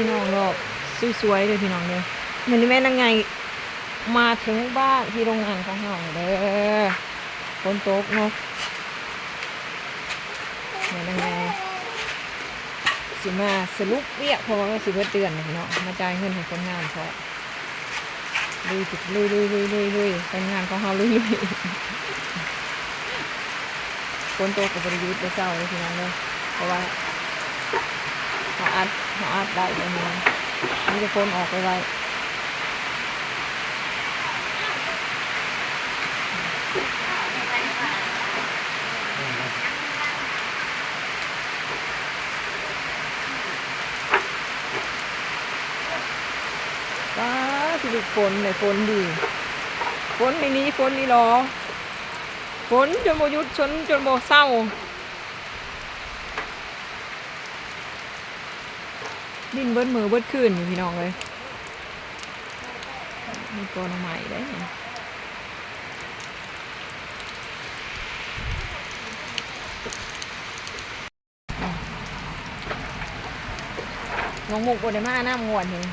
พี่น้องรอบสวยๆเลยพี่น้องเลยมันนี่แม่นังไงมาถึงบ้านที่โรงงานของเราเด้อฝนตกเนาะแม่นังไงสิมาสรุปเวียกเพราะว่าสิเบิดเดือนเน้องมาจ่ายเงินให้คนงานเพราะลุยลุยลุยลุยลุยลุยคนงานของเราลุยลุยฝนโตกกับบริยุทธ์ได้เศร้าเลยพี่น้องเลยเพราะว่า เขาอัดเขาอัดได้เลยนะนี่จะพ้นออกไปไว้ป้าที่ลูกฝนเลยฝนดี ฝนไม่นี้ฝนนี่หรอ ฝนจนโมยุดจนจนโมเศร้า ดินเบิดมือเบิดคืนอยู่พี่น้องเลยมีตัวหน่อใหม่ได้น้องมุกบนได้มาหน้ามวนเลย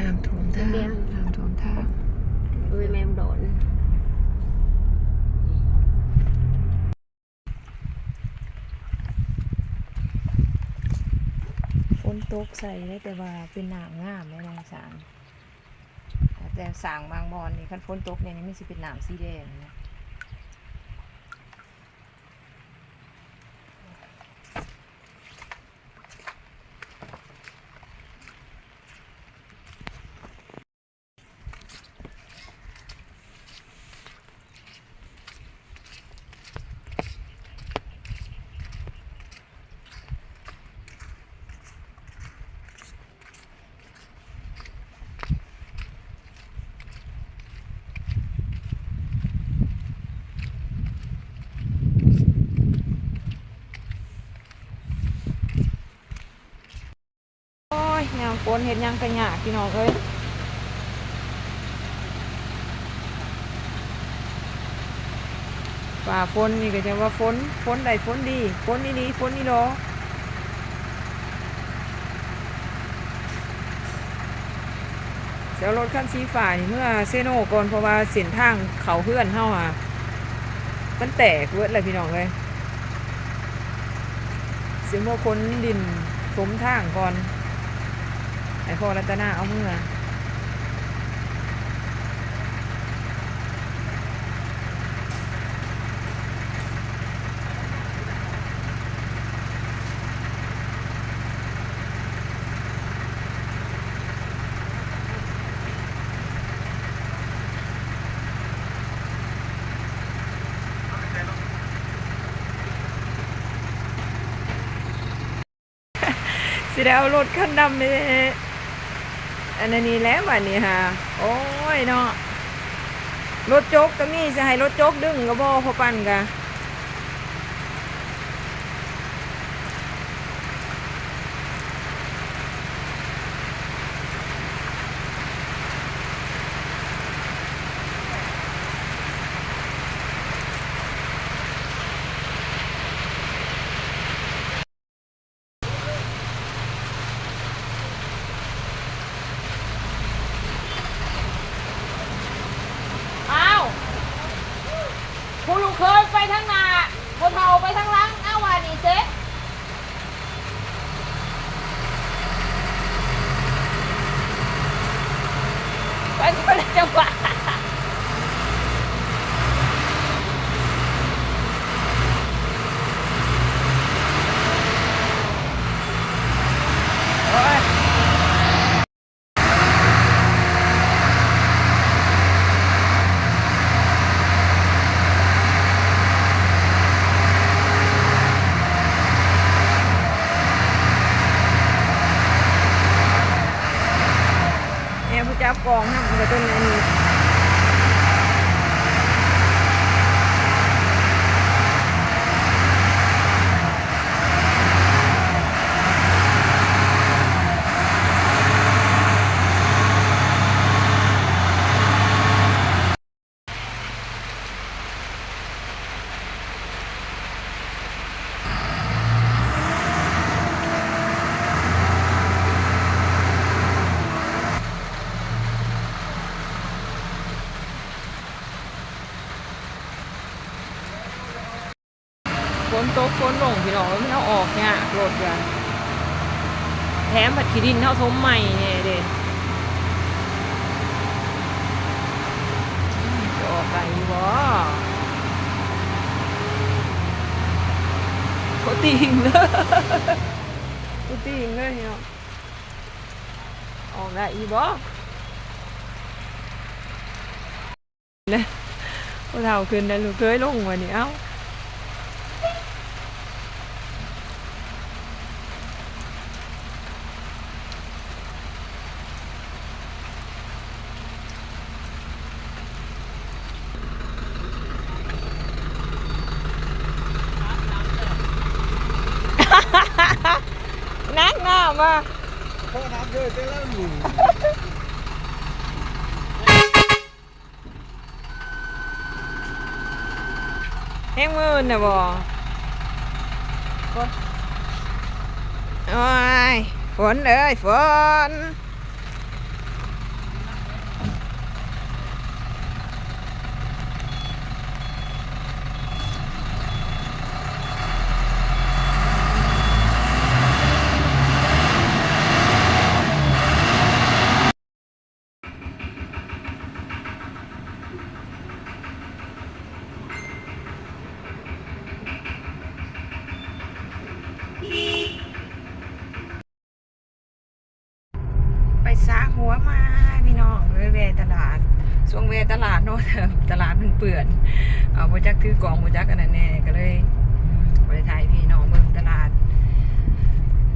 น้ำท่วมทางน้ำท่วมทาง ด้วยแมมโดน ฝน ตกใส่ได้แต่ว่าเป็นน้ำงามเลยน้องสางแต่สางบางบอนนี่คันฝนตกเนี่ยนี่มันสิเป็นน้ำสีแดงนะ โอ้ ยยามฝนเห็นยังกระหยาพี่น้องเอ้ยฝ่าฝนนี่ก็จะว่าฝนฝนใดฝนดีฝนนี่นี้ฝนนี่รอเดี๋ยวรถคันสีฝ่านี่เมื่อเซโนก่อนเพราะว่าเส้นทางเขาเพื่อนเฮาอะมันแตกเวิร์ดเลยพี่น้องเลยเสียงโมคนดินถมทางก่อน ไอพ่อรัตนาเอาเมือสิได้เอารถคันดำไป อันนี้แล้ววันนี้ฮะโอ้ยเนาะรถโจ๊กก็มีจะให้รถโจ๊กดึงก็บ่พอปั่นกะ จับกองห้ามมันก็ต้นไม้นี้ ตกฝนลงพี่น้องมันเอาออกเนี่ยรถกันแถมผัดขี้ดินเท่าทมใหม่เนี่ยเด็จะออกไปบ่โคติงเลยโคติงเลยเนาะออกได้อีบ่เนี่ยพวกเราขึ้นได้ลูกเคยลงวันนี้เอ้า นักหน้ามาเพราะน้ำเยอะจะเล่าอยู่ แห้งมือน่ะบ่โอ้ยฝนเอ้ยฝน ไปซาหัวมาพี่น้องเลยเวตลาดช่วงเวตลาดโน่นตลาดมันเปื่อนเอาโบจักคือกองโบจักกันนั่นแน่ก็เลยบริไทยพี่น้องเมืองตลาด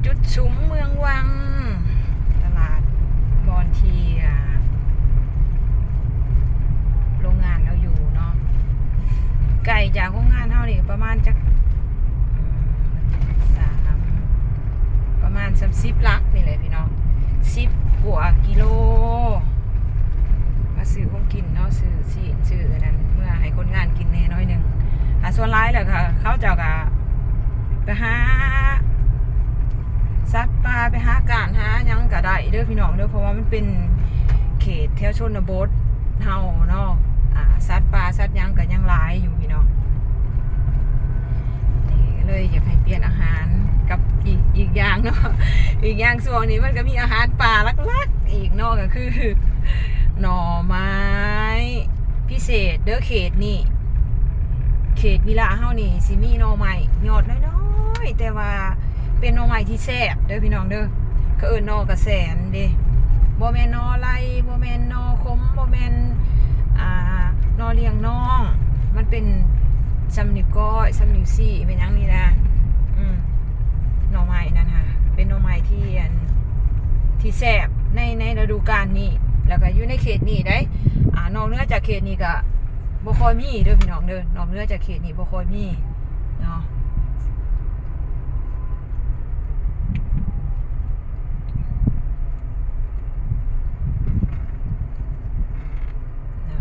จุดชุมเมืองวัง ตลาดบอนทีโรงงานเราอยู่เนาะไก่จากโรงงานเท่านี่ประมาณจักสามประมาณสักสิบลักนี่เลยพี่น้อง สิบกว่ากิโล มาซื้อของกินเนาะซื้อสิซื้อนั้นเมื่อให้คนงานกินแหน่น้อยหนึ่งอะส่วนร้ายแหละค่ะ เขาเจ้ากะไปหาสัตว์ปลาไปหาการหายังก็ได้เด้อพี่น้องเด้อเพราะว่ามันเป็นเขตแถวชนบทเฮาเนาะอ่าสัตว์ป่าสัตว์หยังก็ยังหลายอยู่พี่น้องนี่ก็เลยอยากให้เปลี่ยนอาหารกับอีกอีกอย่าง เนาะอีกอย่างส่วนนี้มันก็มีอาหารป่าลักๆ อีกนาะก็คือ หน่อไม้ พิเศษเด้อเขตนี่ เขตวิลาเฮานี่สิมีหน่อไม้ยอดน้อยๆแต่ว่าเป็นหน่อไม้ที่แซ่บเด้อพี่น้องเด้อก็เอิ้นนอกระแสนเด้บ่แม่นนอไล่บ่แม่นนอคมบ่แม่นอ่าหน่อเลี้ยงน้อง มันเป็นซัมนิวก้อยซัมนิวซี่เป็นยังนี่นะอืมหน่อไม้นั่นค่ะ เป็นหน่อไม้ที่อันที่แซบในในฤดูกาลนี้แล้วก็อยู่ในเขตนี้ได้อ่านอกเหนื้อจากเขตนี้ก็บ่ค่อยมีเด้อพี่น้องเด้อนอกเหนื้อจากเขตนี้บ่ค่อยมีเนาะอ่า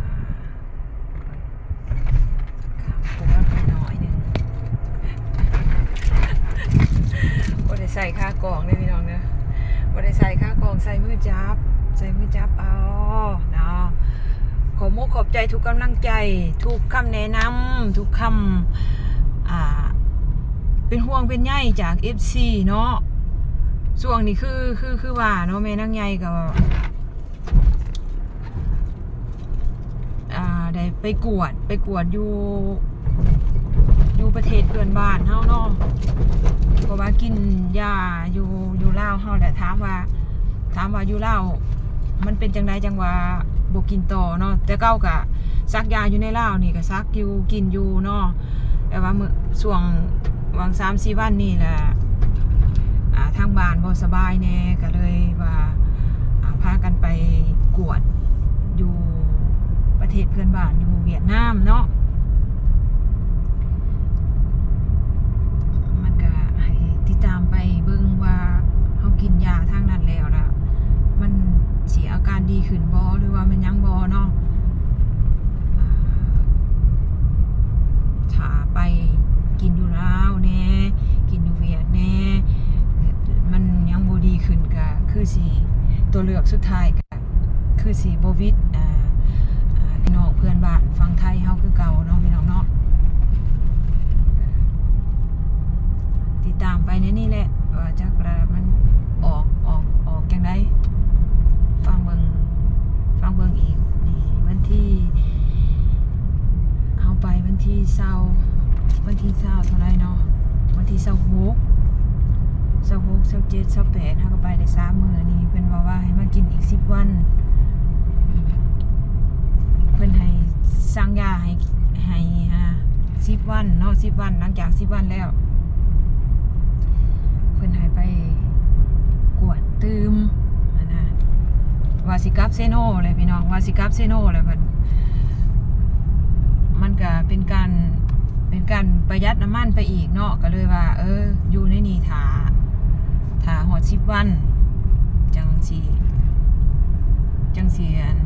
ข้ามโค้งไปหน่อยหนึงบ่ได้ใส่ค่ากล่องเด้อพี่น้องเด้อบ่ได้ใส่ค่ากล่องใส่มือ จับ ใส่มือจับเอาเนาะขอมกขอบใจทุกกำลังใจ ทุกคำแนะนำทุกคำอ่า เป็นห่วงเป็นใยจาก FC เนาะส่วงนี้คือคือคือว่าเนาะแม่นางใหญ่ก็ไปกวดไปกวดอยู่อยู่ประเทศเพื่อนบ้านเฮาเนาะเพราะว่ากินยาอยู่อยู่ลาวเฮาแหละถามว่า ถามว่าอยู่ลามันเป็นจังไดจังว่าบกินต่อเนาะแต่เก้าก็ซักยาอยู่ในเลานี่ก็ซักอยู่กินอยู่เนาะแต่ว่ามื้อช่วงวาง3-4วันนี่แหละทางบ้านบ่สบายแน่ก็เลยว่าอ่าพากันไปกวดอยู่ประเทศเพื่อนบ้านอยู่เวียดนามเนาะมันก็ให้ติดตามไปเบิ่งว่าเฮากินยาทางนั้นแล้วล่ะ มันสิอา การดีขึ้นบ่หรือว่ามันยังบ่เนาะถ้าไปกินอยู่ลาวแน่กินอยู่เวียดแน่มันยังบ่ดีขึ้นก็คือสิตัวเลือกสุดท้ายก็คือสิบ่วิดอ่าพี่น้องเพื่อนบ้านฟังไทยเฮาคือเก่าเนาะพี่น้องเนาะติดตามไปในนี่แหละว่าจักระมันออกออกออกจังไดฟังเบิงฟังเบิงอีกนี่วันที่เอาไป ที่เศร้าวันที่เศร้าเท่าไรเนาะวันที่เศร้าหกเศร้าหกเศร้าเจ็ดเศร้าแปดเขาก็ไปได้สามมือนี่เป็นว่าว่าให้มากินอีกสิบวัน เพิ่นให้สั่งยาให้ให้อ่าสิบวันเนาะสิบวันหลังจากสิบวันแล้ว เพิ่นให้ไปกวดตืมนะวาสิกับเซโนเลยพี่น้องวาสิกับเซโนเลยเพิ่นมันก็เป็นการ เป็นการประหยัดน้ำมันไปอีกเนาะก็เลยว่า เออ อยู่ในนี่ถาถาหอดสิบวัน จังสีจังสีอัน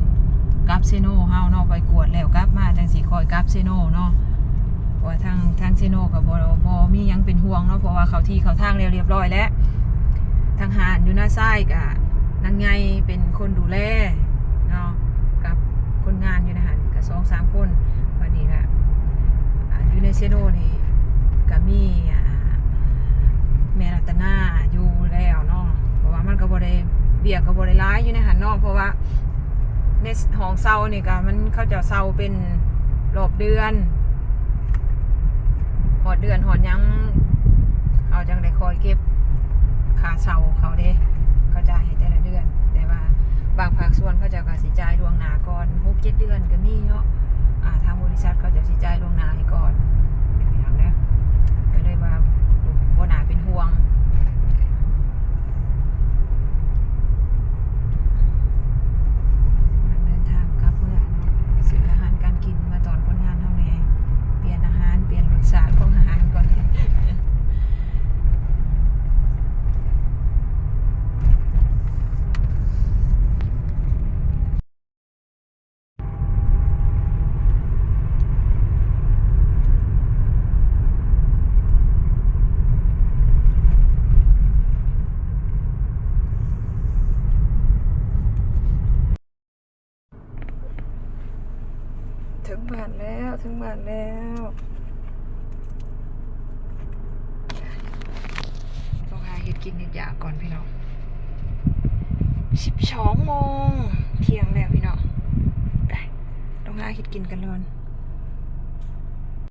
กับเซโนเฮาเนาะไปกวดแล้วกลับมาจังสีคอยกับเซโนเนาะเพราะว่าทางทางเซโนกับบอบอมียังเป็นห่วงเนาะเพราะว่าเขาที่เขาทางแล้วเรียบร้อยแล้วทางหารอยู่หน้าซ้ายกับนางไงเป็นคนดูแลเนาะกับคนงานอยู่นะฮะกับสองสามคน ในเซโนนี่ก็มีอ่าแม่รัตนาอยู่แล้วเนาะเพราะว่ามันก็บ่ได้เบียกก็บ่ได้ร้ายอยู่ในหันนาะเพราะว่าในห้องเซานี่ก็มันเขาจะเซาเป็นรอบเดือนหอดเดือนหอดยังเขาจังได้คอยเก็บค่าเช่าเขาเด้เขาจ่ายให้แต่ละเดือน แต่ว่าบางภาคส่วนเขาจะกสิจ่ายล่วงหนาก่อนหกเจ็ดเดือนก็มีเนาะ ทางบริษัทเขาจะสิจ่ายล่วงหน้าให้ก่อนอย่างนี้ก็เลยว่าบ่น่าเป็นห่วง เดินทางกลับเพื่อเนาะซื้ออาหารการกินมาตอนคนงานเท่านี้เปลี่ยนอาหารเปลี่ยนรสชาติของอาหารก่อน ถึ งบ้านแล้วถึงบ้านแล้วต้องหาเห็ดกินเห็ดยาก่อนพี่น้องสิบสองโมงเที่ยงแล้วพี่น้องไปต้องหาเห็ดกินกันเลย